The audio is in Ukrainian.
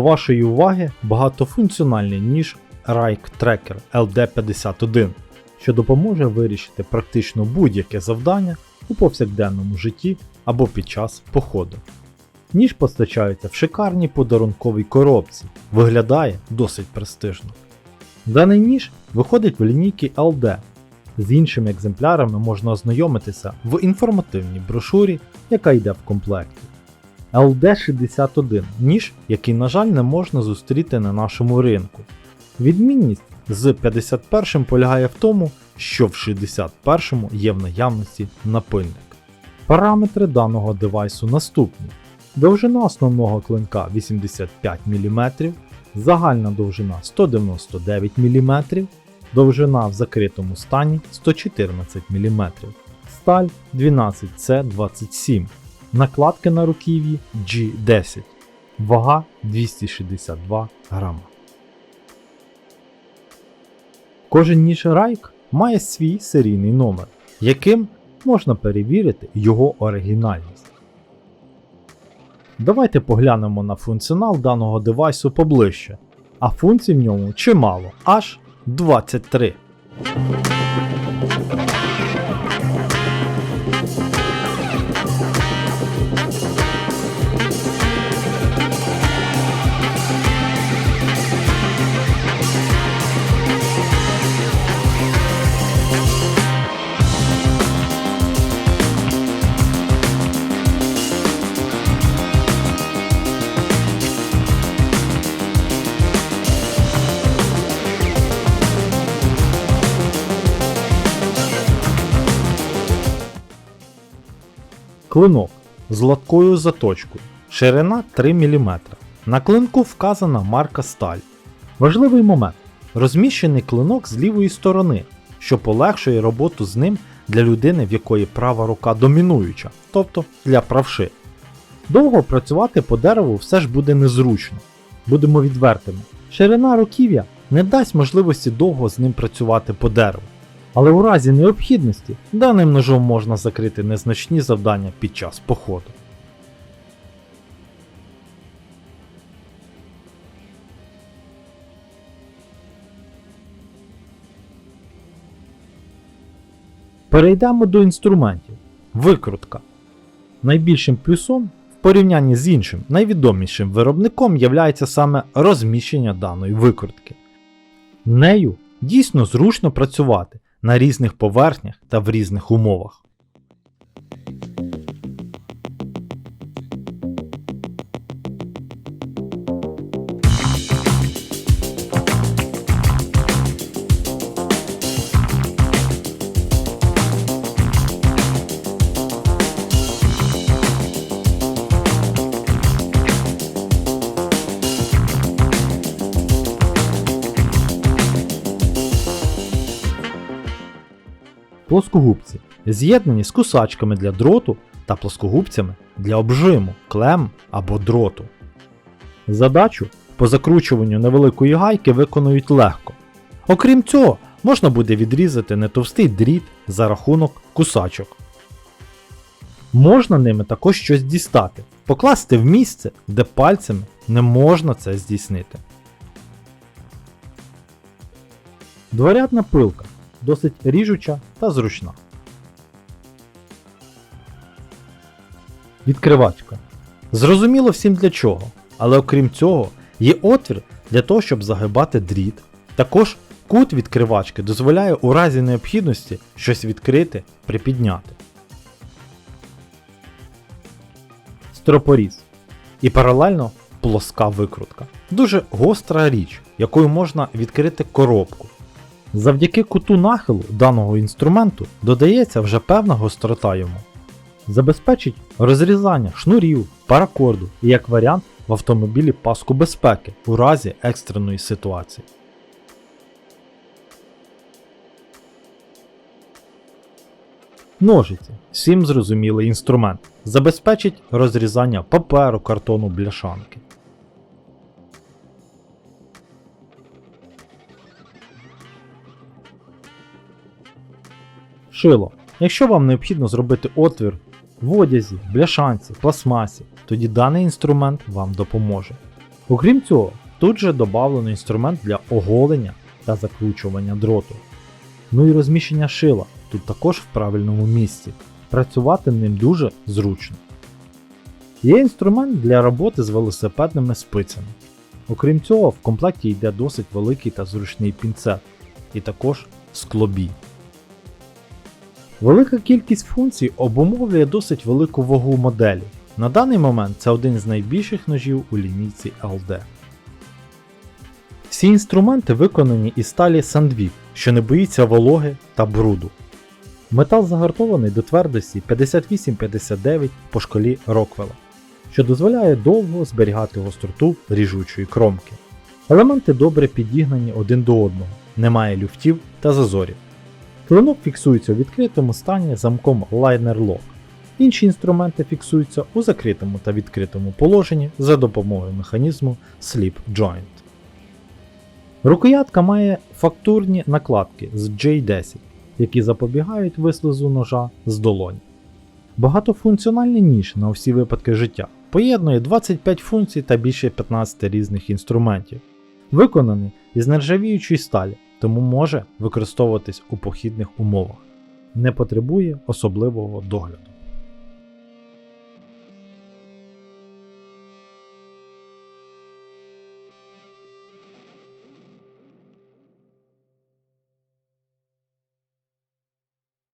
До вашої уваги багатофункціональний ніж Rike Tracker LD51, що допоможе вирішити практично будь-яке завдання у повсякденному житті або під час походу. Ніж постачається в шикарній подарунковій коробці, виглядає досить престижно. Даний ніж виходить в лінійки LD. З іншими екземплярами можна ознайомитися в інформативній брошурі, яка йде в комплекті. LD61 ніж, який, на жаль, не можна зустріти на нашому ринку. Відмінність з 51 полягає в тому, що в 61 є в наявності напильник. Параметри даного девайсу наступні: довжина основного клинка 85 мм, загальна довжина 199 мм, довжина в закритому стані 114 мм, сталь 12C27, накладки на руків'ї G10, вага 262 грама. Кожен ніж Райк має свій серійний номер, яким можна перевірити його оригінальність. Давайте поглянемо на функціонал даного девайсу поближче, а функцій в ньому чимало, аж 23. Клинок з латкою заточкою, ширина 3 мм. На клинку вказана марка сталь. Важливий момент: розміщений клинок з лівої сторони, що полегшує роботу з ним для людини, в якої права рука домінуюча, тобто для правши. Довго працювати по дереву все ж буде незручно. Будемо відвертими. Ширина руків'я не дасть можливості довго з ним працювати по дереву. Але у разі необхідності даним ножом можна закрити незначні завдання під час походу. Перейдемо до інструментів. Викрутка. Найбільшим плюсом в порівнянні з іншим найвідомішим виробником є саме розміщення даної викрутки. Нею дійсно зручно працювати на різних поверхнях та в різних умовах. Плоскогубці з'єднані з кусачками для дроту та плоскогубцями для обжиму, клем або дроту. Задачу по закручуванню невеликої гайки виконують легко. Окрім цього, можна буде відрізати нетовстий дріт за рахунок кусачок. Можна ними також щось дістати, покласти в місце, де пальцями не можна це здійснити. Дворядна пилка досить ріжуча та зручна. Відкривачка. Зрозуміло всім для чого, але окрім цього, є отвір для того, щоб загибати дріт. Також кут відкривачки дозволяє у разі необхідності щось відкрити, припідняти. Стропоріз. І паралельно плоска викрутка. Дуже гостра річ, якою можна відкрити коробку. Завдяки куту нахилу даного інструменту додається вже певна гострота йому. Забезпечить розрізання шнурів, паракорду і як варіант в автомобілі паску безпеки у разі екстреної ситуації. Ножиці всім зрозумілий інструмент. Забезпечить розрізання паперу, картону, бляшанки. Шило. Якщо вам необхідно зробити отвір в одязі, бляшанці, пластмасі, тоді даний інструмент вам допоможе. Окрім цього, тут же додавлено інструмент для оголення та закручування дроту. Ну і розміщення шила тут також в правильному місці. Працювати ним дуже зручно. Є інструмент для роботи з велосипедними спицями. Окрім цього, в комплекті йде досить великий та зручний пінцет, і також склобій. Велика кількість функцій обумовлює досить велику вагу моделі. На даний момент це один з найбільших ножів у лінійці LD. Всі інструменти виконані із сталі Sandvik, що не боїться вологи та бруду. Метал загартований до твердості 58-59 по шкалі Роквелла, що дозволяє довго зберігати гостроту ріжучої кромки. Елементи добре підігнані один до одного, немає люфтів та зазорів. Клинок фіксується у відкритому стані замком Liner Lock. Інші інструменти фіксуються у закритому та відкритому положенні за допомогою механізму Slip Joint. Рукоятка має фактурні накладки з J10, які запобігають вислизу ножа з долоні. Багатофункціональний ніж на всі випадки життя поєднує 25 функцій та більше 15 різних інструментів, виконаний із нержавіючої сталі, тому може використовуватись у похідних умовах, не потребує особливого догляду.